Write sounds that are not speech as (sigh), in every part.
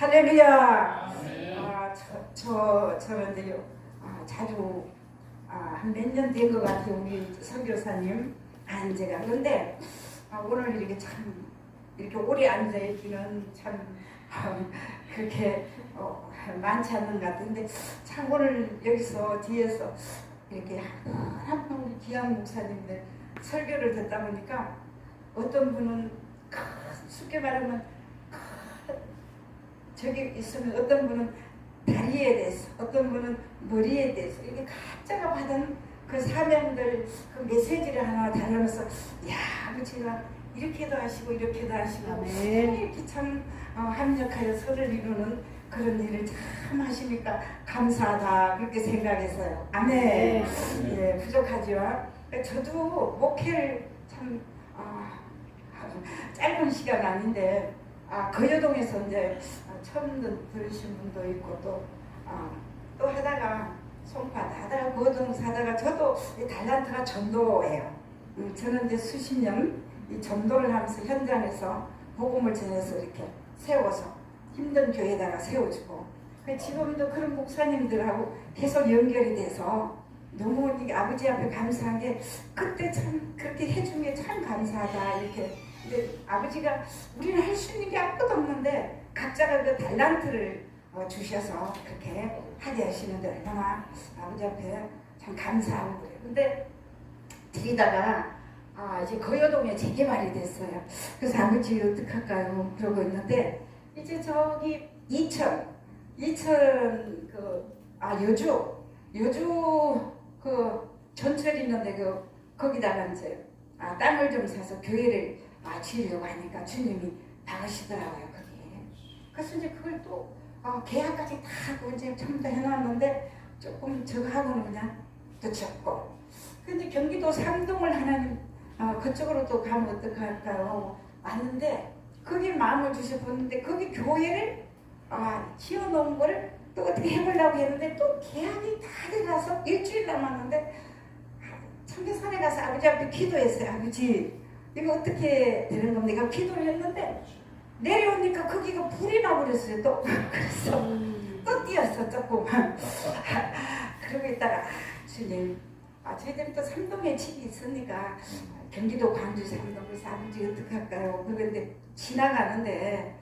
할렐루야. 아, 저, 저, 저런데요. 아, 자주, 아, 한 몇 년 된 것 같아요. 우리 선교사님. 안제가. 그런데, 아, 오늘 이렇게 참, 이렇게 오래 앉아 있기는 참, 아, 그렇게, 어, 많지 않는 것 같은데, 참 오늘 여기서 뒤에서 이렇게 한분 귀한 목사님들 설교를 듣다 보니까 어떤 분은 큰, 쉽게 말하면 큰 저기 있으면 어떤 분은 다리에 대해서 어떤 분은 머리에 대해서 이렇게 각자가 받은 그 사명들 그 메시지를 하나 다루면서 야 아버지가 이렇게도 하시고 이렇게도 하시고 아멘. 이렇게 참 어, 합력하여 서를 이루는 그런 일을 참 하시니까 감사하다 그렇게 생각했어요. 아멘. 예, 부족하지만 저도 목회를 참 아, 짧은 시간 아닌데 아, 거여동에서 이제 처음 듣- 들으신 분도 있고 또, 아, 또 하다가 송파 하다가 거여동 사다가 저도 이 달란트가 전도예요. 음, 저는 이제 수십 년 이 전도를 하면서 현장에서 복음을 전해서 이렇게 세워서 힘든 교회에다가 세워주고 그 지금도 그런 목사님들하고 계속 연결이 돼서 너무 아버지 앞에 감사한 게 그때 참 그렇게 해준 게 참 감사하다 이렇게 근데 아버지가 우리는 할 수 있는 게 아무것도 없는데 각자가 그 달란트를 어, 주셔서 그렇게 하게 하시는데 얼마나 아버지 앞에 참 감사하고 그래요. 근데 드리다가 아 이제 거여동에 재개발이 됐어요. 그래서 아버지 어떡할까요? 그러고 있는데 이제 저기 이천 이천 그아 여주 여주 그 전철 있는데 그 거기다가 이제 아 땅을 좀 사서 교회를 아 지으려고 하니까 주님이 박으시더라고요 거기에 그래서 이제 그걸 또 아, 계약까지 다 하고 이제 전부 다 해놨는데 조금 저거 하고는 그냥 또 접고. 근데 경기도 상동을 하나님 아, 그쪽으로 또 가면 어떡할까요? 왔는데 거기 마음을 주셔보는데 거기 교회를 아, 지어놓은 거를 또 어떻게 해보려고 했는데 또 계약이 다 돼가서 일주일 남았는데 청계산에 가서 아버지 앞에 기도했어요. 아버지 이거 어떻게 되는 겁니까? 기도를 했는데 내려오니까 거기가 불이 나버렸어요. 또 (laughs) 그래서 또 뛰었어 조금. (laughs) 그러고 있다가 아, 주님 아, 저희들이 또 삼동에 집이 있으니까 경기도 광주 삼동에서 아버지 어떡할까요? 그런데 지나가는데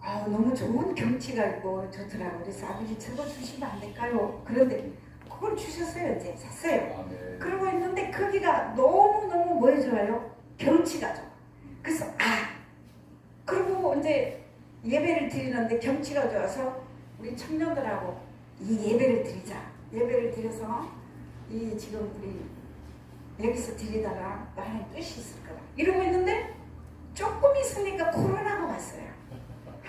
아, 너무 좋은 경치가 있고 좋더라고요. 그래서 아버지 저거 주시면 안 될까요? 그런데 그걸 주셨어요. 이제 샀어요. 그러고 있는데 거기가 너무 너무 뭐 좋아요? 경치가 좋아. 그래서 아 그리고 이제 예배를 드리는데 경치가 좋아서 우리 청년들하고 이 예배를 드리자. 예배를 드려서 이 지금 우리 여기서 드리다가 또 하나님 뜻이 있을 거다. 이러고 있는데 조금 있으니까 코로나가 왔어요.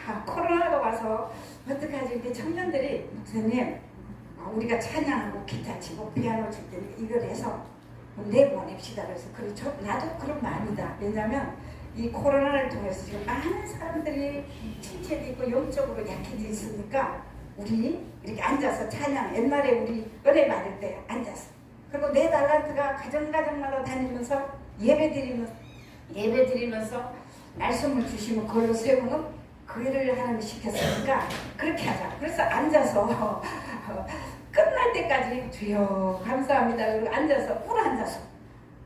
아, 코로나가 와서 어떡하지? 이제 청년들이 목사님 아, 우리가 찬양하고 기타 치고 피아노 칠 때는 이걸 해서 내보냅시다. 그래서 그렇죠. 나도 그런 마음이다. 왜냐하면 이 코로나를 통해서 지금 많은 사람들이 침체돼 있고 영적으로 약해져 있으니까 우리 이렇게 앉아서 찬양 옛날에 우리 은혜 받을 때 앉아서 그리고 내 달란트가 가정가정마다 다니면서 예배 드리면서 예배 드리면서 말씀을 주시면 그걸로 세우는 그 일을 하나님 시켰으니까 그렇게 하자. 그래서 앉아서 (laughs) 끝날 때까지 주여 감사합니다. 그리고 앉아서 꿇어 앉아서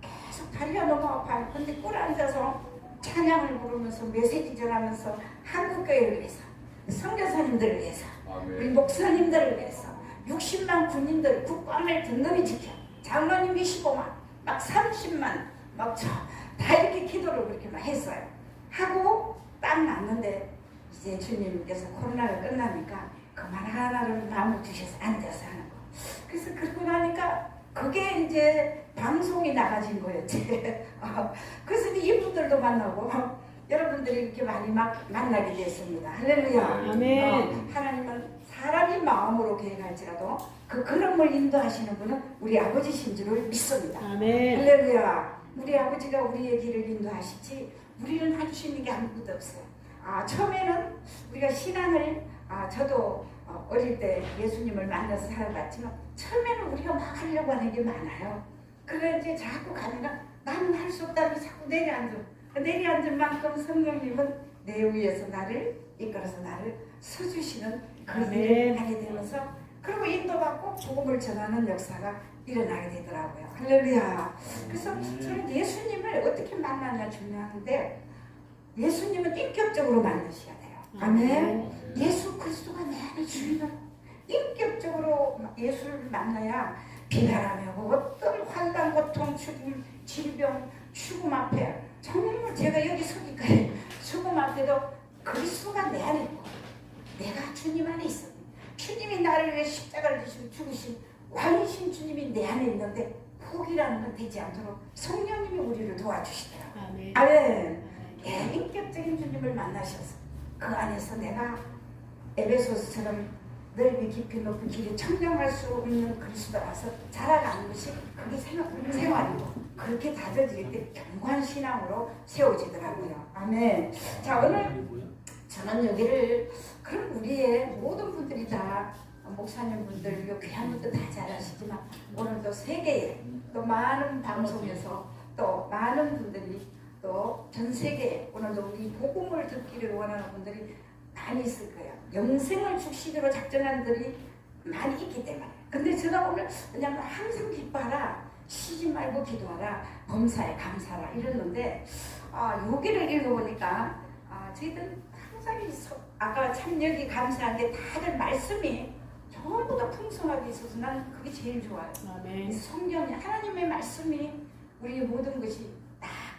계속 너무 아파요. 근데 꿇어 앉아서 찬양을 부르면서 메시지 전하면서 한국교회를 위해서 선교사님들을 위해서 우리 목사님들을 위해서 60만 군인들 국방을 든든히 지켜 장로님 25만 막 30만 막다 이렇게 기도를 그렇게 막 했어요. 하고 딱 났는데 이제 주님께서 코로나가 끝나니까 그만 하나를 마음을 주셔서 앉아서 하는 거. 그래서 그러고 나니까 그게 이제 방송이 나가진 거였지. 어, (laughs) 그래서 이분들도 만나고 여러분들이 이렇게 많이 막 만나게 됐습니다. 할렐루야. 아멘. 어, 하나님은 사람이 마음으로 계획할지라도 그 걸음을 인도하시는 분은 우리 아버지신 줄을 믿습니다. 아멘. 할렐루야. 우리 아버지가 우리의 길을 인도하시지 우리는 할 수 있는 게 아무것도 없어요. 아, 처음에는 우리가 신앙을 아, 저도 어, 어릴 때 예수님을 만나서 살아봤지만 처음에는 우리가 막 하려고 하는 게 많아요. 그래 이제 자꾸 가니까 나는 할 수 없다면 자꾸 내려앉아. 그 내려앉은 만큼 성령님은 내 위에서 나를 이끌어서 나를 서주시는 그 아멘. 일을 하게 되면서 그리고 인도받고 복음을 전하는 역사가 일어나게 되더라고요. 할렐루야. 그래서 저는 예수님을 어떻게 만나냐 중요한데 예수님은 인격적으로 만나셔야. 아멘. 예수 그리스도가 내 안에 주인으로 인격적으로 예수를 만나야 비난하며 어떤 환란, 고통, 죽음, 질병, 죽음 앞에 정말 제가 여기 서기까지 죽음 앞에도 그리스도가 내 안에 있고 내가 주님 안에 있어. 주님이 나를 위해 십자가를 지시고 죽으신 왕이신 주님이 내 안에 있는데 포기라는 건 되지 않도록 성령님이 우리를 도와주시더라고요. 아멘. 아멘. 예, 인격적인 주님을 만나셔서 그 안에서 내가 에베소스처럼 넓이 깊이 높은 길이 청정할 수 없는 그리스도라서 자라가는 것이 그게 생활, 생활이고 그렇게 다져질 때 경관신앙으로 세워지더라고요. 아멘. 자 오늘 저는 여기를 그럼 우리의 모든 분들이 다 목사님 분들, 요 귀한 분들 다잘 아시지만 오늘도 세계에 또 많은 방송에서 또 많은 분들이 또 전 세계에 오늘도 우리 복음을 듣기를 원하는 분들이 많이 있을 거예요. 영생을 주시기로 작정한 분들이 많이 있기 때문에. 근데 제가 오늘 그냥 항상 기뻐하라. 쉬지 말고 기도하라. 범사에 감사하라. 이랬는데 아, 여기를 읽어보니까 아, 저희들 항상 아까 참 여기 감사한 게 다들 말씀이 전부 다 풍성하게 있어서 나는 그게 제일 좋아요. 이 아멘. 성경이 하나님의 말씀이 우리의 모든 것이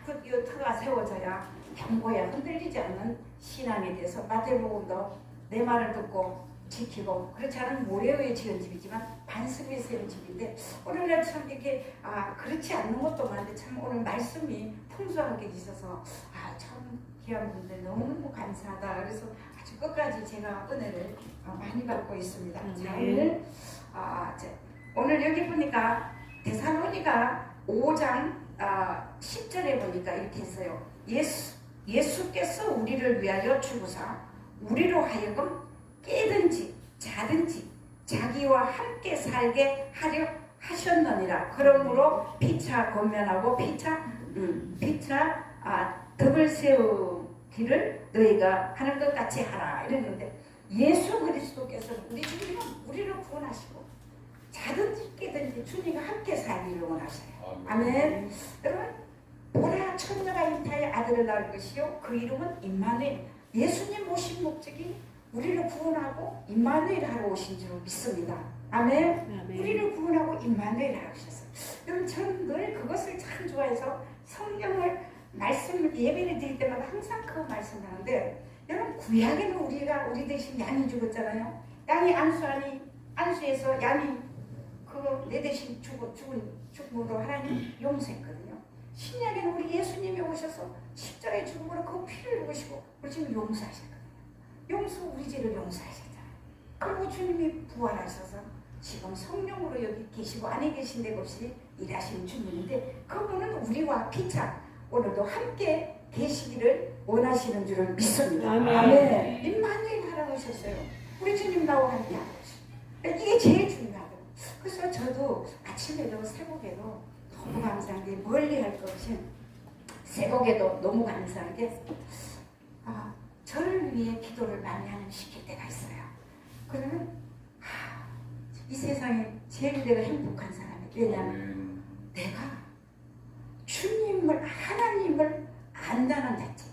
딱그 터가 세워져야 견고야 흔들리지 않는 신앙에 대해서 마태복음도 내 말을 듣고 지키고 그렇지 않은 모래 위에 지은 집이지만 위에 세운 집인데 오늘날 참 이렇게 아 그렇지 않는 것도 많은데 참 오늘 말씀이 풍성하게 있어서 아참 귀한 분들 너무너무 감사하다 그래서 아주 끝까지 제가 은혜를 어, 많이 받고 있습니다. 자 네. 오늘 아 자, 오늘 여기 보니까 대사로니가 5장 아, 10절에 보니까 이렇게 했어요. 예수, 예수께서 우리를 위하여 죽으사 우리로 하여금 깨든지 자든지 자기와 함께 살게 하려 하셨느니라. 그러므로 피차 권면하고 피차 음, 피차 아, 덕을 세우기를 너희가 하는 것 같이 하라 이랬는데 예수 그리스도께서는 우리 주님은 우리를 구원하시고 자든지 깨든지 주님과 함께 살기를 원하셔요. 아멘. 여러분 보라 천녀가 인타의 아들을 낳을 것이요 그 이름은 임마누엘. 예수님 오신 목적이 우리를 구원하고 임마누엘 하러 오신 줄 믿습니다. 아멘. 아멘. 우리를 구원하고 임마누엘 하러 오셨어요. 여러분 저는 늘 그것을 참 좋아해서 성경을 말씀을 예배를 드릴 때마다 항상 그 말씀을 하는데 여러분 구약에는 우리가 우리 대신 양이 죽었잖아요. 양이 안수하니 안수에서 양이 그내 대신 죽어, 죽은 죽음으로 하나님 용서했거든요. 신약에는 우리 예수님이 오셔서 십자가의 죽음으로 그 피를 부으시고 우리 지금 용서하셨거든요. 용서 우리 죄를 용서하셨잖아요. 그리고 주님이 부활하셔서 지금 성령으로 여기 계시고 안에 계신 데 없이 일하시는 주님인데 그분은 우리와 피차 오늘도 함께 계시기를 원하시는 줄을 믿습니다. 아멘. 아멘. 임마누엘 하라고 하셨어요. 우리 주님 나와 함께 하고. 이게 제일 중요하거든요. 그래서 저도 아침에도 새벽에도 너무 감사한 게 멀리 할 것 없이 새벽에도 너무 감사한 게 아, 저를 위해 기도를 많이 하는 시킬 때가 있어요. 그러면 하, 이 세상에 제일 내가 행복한 사람이 왜냐하면 내가 주님을 하나님을 안다는 자체.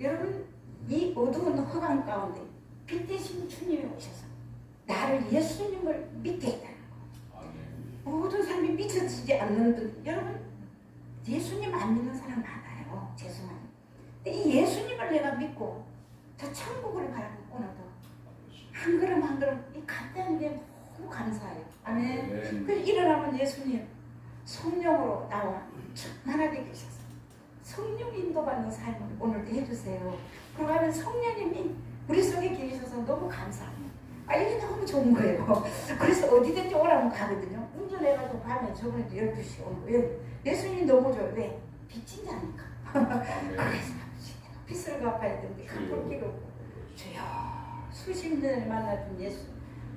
여러분 이 어두운 허강 가운데 빛 대신 주님이 오셔서 나를 예수님을 믿게 예수님 안 믿는 사람 많아요. 죄송합니다. 근데 이 예수님을 내가 믿고 저 천국을 가는 오늘도 한 걸음 한 걸음 이 간단한 게 너무 감사해요. 아멘. 그 일어나면 예수님 성령으로 나와 충만하게 계셔서 성령 인도받는 삶을 오늘도 해주세요. 그러면 성령님이 우리 속에 계셔서 너무 감사합니다. 아 이게 너무 좋은 거예요. (laughs) 그래서 어디든지 오라면 가거든요. 운전해가지고 밤에 저번에도 12시에 온 거예요. 예수님 너무 좋아요. 왜? 빚진 자니까. (laughs) 그래서 아버지 내가 빚을 갚아야 되는데 갚을 길 없고 주여 수십 년을 만나준 예수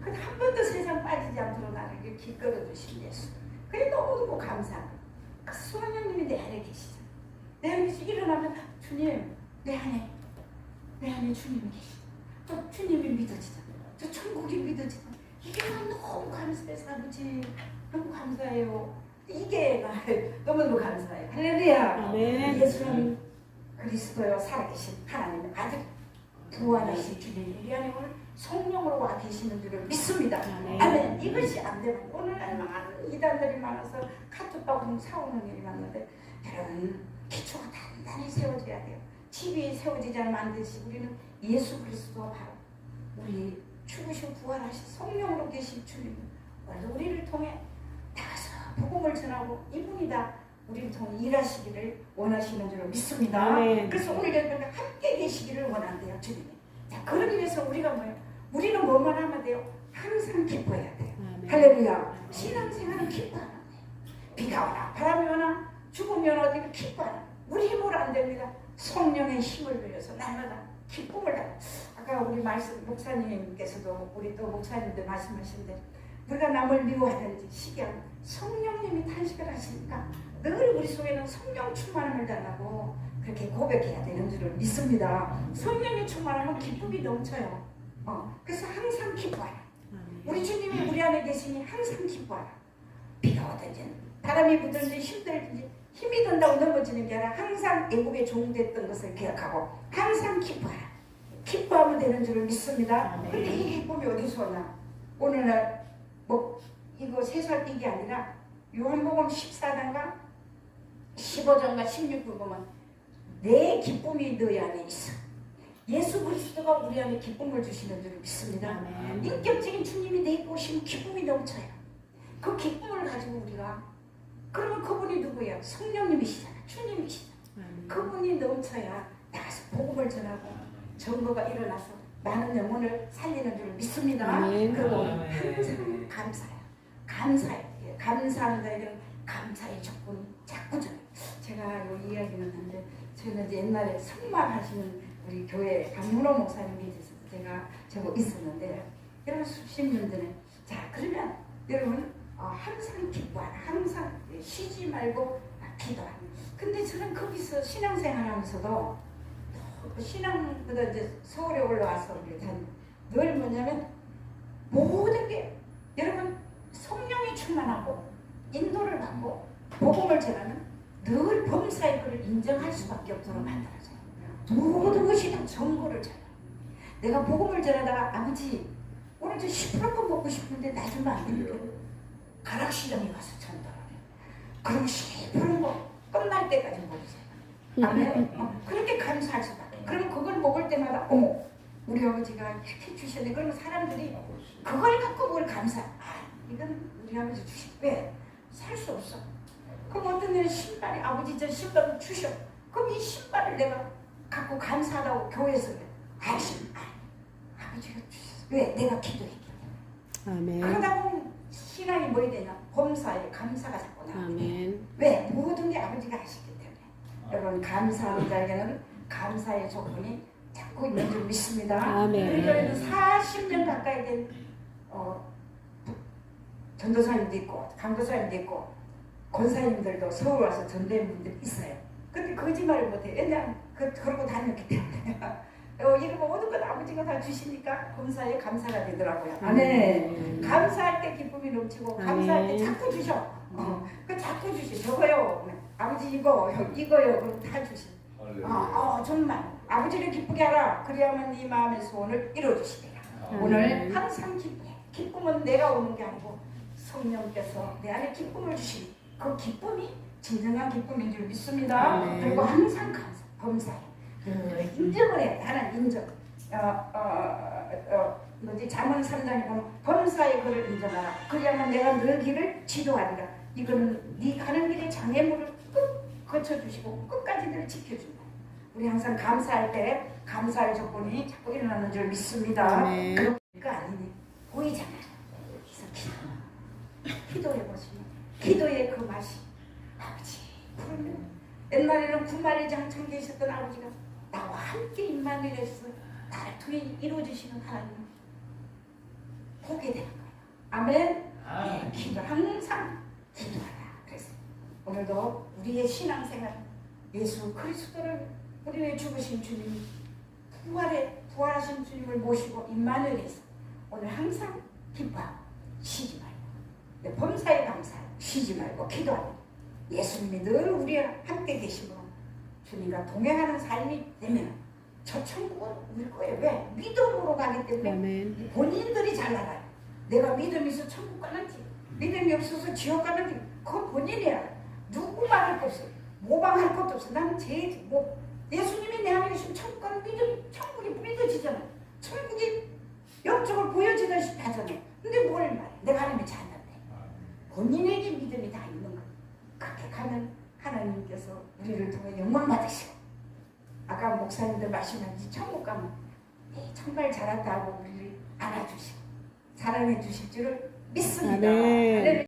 그한 번도 세상 빠지지 않도록 나를 이렇게 기끌어 주신 예수 그게 너무너무 거예요 그 성령님이 내 안에 계시죠 내 안에서 일어나면 주님 내 안에 내 안에 주님이 계시죠 또 주님이 믿어지다. 저 천국이 믿어지다. 이게 너무 감사해서 아버지 너무 감사해요. 이게 나 (laughs) 너무너무 감사해요. 할렐루야. 아멘. 예수는 그리스도여 살아계신 하나님의 아들 부활하신 주님 우리 안에 오늘 성령으로 와 계시는 줄을 믿습니다. 아멘. 아멘. 이것이 안 되면 오늘날 많은 이단들이 많아서 카톡하고 싸우는 일이 많은데 여러분 기초가 단단히 세워져야 돼요. 집이 세워지지 않으면 안 되지. 우리는 예수 그리스도가 바로 우리 죽으신 부활하신 성령으로 계신 주님 오늘도 우리를 통해 나가서 복음을 전하고 이분이 다 우리를 통해 일하시기를 원하시는 줄 믿습니다. 아멘. 그래서 오늘 여러분 함께 계시기를 원한대요 주님이. 자 그러기 위해서 우리가 뭐예요? 우리는 뭐만 하면 돼요? 항상 기뻐해야 돼요. 아멘. 할렐루야. 신앙생활은 기뻐하는 거예요. 비가 오나 바람이 오나 죽으면 어디를 기뻐하는 우리 힘으로 안 됩니다. 성령의 힘을 빌려서 날마다 기쁨을 다. 아까 우리 말씀 목사님께서도 우리 또 목사님들 말씀하신데 우리가 남을 미워하든지 시기하고 성령님이 탄식을 하시니까 늘 우리 속에는 성령 충만함을 달라고 그렇게 고백해야 되는 줄을 믿습니다. 성령이 충만하면 기쁨이 넘쳐요. 어, 그래서 항상 기뻐해요. 아멘. 우리 주님이 우리 안에 계시니 항상 기뻐하라. 비가 오든지 바람이 부든지 힘들든지 힘이 든다고 넘어지는 게 아니라 항상 애국에 종됐던 것을 기억하고 항상 기뻐하라. 기뻐하면 되는 줄을 믿습니다. 근데 이 기쁨이 어디서 오나? 오늘날 뭐 이거 세살 띄기 아니라 요한복음 14장과 15장과 16절 보면 내 기쁨이 너희 안에 있어. 예수 그리스도가 우리 안에 기쁨을 주시는 줄을 믿습니다. 아멘. 인격적인 주님이 내 입고 오시면 기쁨이 넘쳐요. 그 기쁨을 가지고 우리가 그러면 그분이 누구예요? 성령님이시잖아. 주님이시잖아. 아멘. 그분이 넘쳐야 나가서 복음을 전하고 정거가 일어나서 많은 영혼을 살리는 줄 믿습니다. 아멘. 그리고. 항상 감사해요. 감사해요. 예, 감사하는 자에게는 감사의 조건이 자꾸 져요. 제가 요 이야기는 하는데 저는 이제 옛날에 선말하시는 우리 교회 강문호 목사님 밑에서 제가 저거 있었는데 여러분 수십 년 전에 자 그러면 여러분 어, 항상 기뻐하라 항상 예, 쉬지 말고 아, 기도하라 근데 저는 거기서 신앙생활하면서도 또 신앙보다 이제 서울에 올라와서 늘 뭐냐면 모든 게 여러분 성령이 충만하고 인도를 받고 복음을 전하는 늘 범사의 그를 인정할 수밖에 없도록 만들어져요. 모든 것이 다 정보를 전해. 내가 복음을 전하다가 아버지 오늘 저 시푸럽고 먹고 싶은데 나 주면 안 됩니까? 가락시장에 가서 전달을 해. 그럼 시푸른 거 끝날 때까지 먹으세요. (laughs) 아멘. 어, 그렇게 감사할 수밖에. 그럼 그걸 먹을 때마다 어머 우리 아버지가 이렇게 주셨네. 그러면 사람들이 그걸 갖고 뭘 감사? 아, 이건 우리 아버지 주신 왜? 살 수 없어. 그럼 어떤 애는 신발이 아버지 저 신발을 주셔. 그럼 이 신발을 내가 갖고 감사하다고 교회에서. 아, 신발. 아버지가 주셨어. 왜? 내가 기도했기 때문에. 아멘. 그러다 보면 신앙이 뭐야 되냐? 범사에 감사가 자꾸 나와. 아멘. 왜? 모든 게 아버지가 하시기 때문에. 여러분 감사하는 자에게는 감사의 조건이 자꾸 있는 줄 믿습니다. 아멘. 교회는 40년 가까이 된 어, 전도사님도 있고 강도사님도 있고 권사님들도 서울 와서 전도한 분들이 있어요. 근데 거짓말을 못해요. 왜냐하면 그, 그러고 다녔기 때문에. (laughs) 어, 이거 모든 것 아버지가 다 주시니까 검사에 감사가 되더라고요. 아멘. 감사할 때 기쁨이 넘치고 감사할 때. 자꾸 주셔. 어, 그 자꾸 주시. 저거요. 아버지 이거 이거요. 그럼 다 주시. 어, 어, 정말 아버지를 기쁘게 하라. 그래야만 네 마음의 소원을 이루어주시리라. 아멘. 오늘 항상 기쁘게. 기쁨은 내가 오는 게 아니고 성령께서 내 안에 기쁨을 주시니 그 기쁨이 진정한 기쁨인 줄 믿습니다. 아멘. 그리고 항상 감사, 범사에 그 인정을 해. 나는 인정. 어, 어, 어, 뭐지 자문 3장에 보면 범사의 그를 인정하라. 그래야만 내가 너 길을 지도하리라. 이거는 네 가는 길에 장애물을 끝 거쳐주시고 끝까지 늘 지켜준다. 우리 항상 감사할 때 감사의 조건이 자꾸 일어나는 줄 믿습니다. 아멘. 그거 아니니 보이잖아요. 그래서 기도. 기도해 보시면 기도의 그 맛이 아버지 부르면 옛날에는 구마리 장청 계셨던 아버지가 나와 함께 임마누엘에서 나를 통해 이루어지시는 하나님 보게 되는 거예요. 아멘. 네, 기도 항상 오늘도 우리의 신앙생활 예수 그리스도를 우리 위해 죽으신 주님이 부활의 부활하신 주님을 모시고 임마누엘에서 오늘 항상 기뻐하고 쉬지 말고 내 범사에 감사하고 쉬지 말고 기도하고 예수님이 늘 우리와 함께 계시고 주님과 동행하는 삶이 되면 저 천국은 우리 거예요. 왜? 믿음으로 가기 때문에 아멘. 본인들이 잘 알아요. 내가 믿음이 있어 천국 가는지 믿음이 없어서 지옥 가는지 그건 본인이야. 누구 말할 것 없어. 모방할 것도 없어. 나는 제일 뭐 예수님이 내 안에 계시면 천국 가는 믿음 천국이 믿어지잖아. 천국이 영적으로 보여지듯이 하잖아. 근데 뭘 말해? 내가 하나님이 잘났네. 본인에게 믿음이 다 있는 거야. 그렇게 가면 하나님께서 우리를 통해 영광 받으시고 아까 목사님들 말씀하듯이 천국 가면 네, 정말 잘한다 하고 우리를 안아주시고 사랑해 주실 줄을 믿습니다. 아멘. 할렐루야.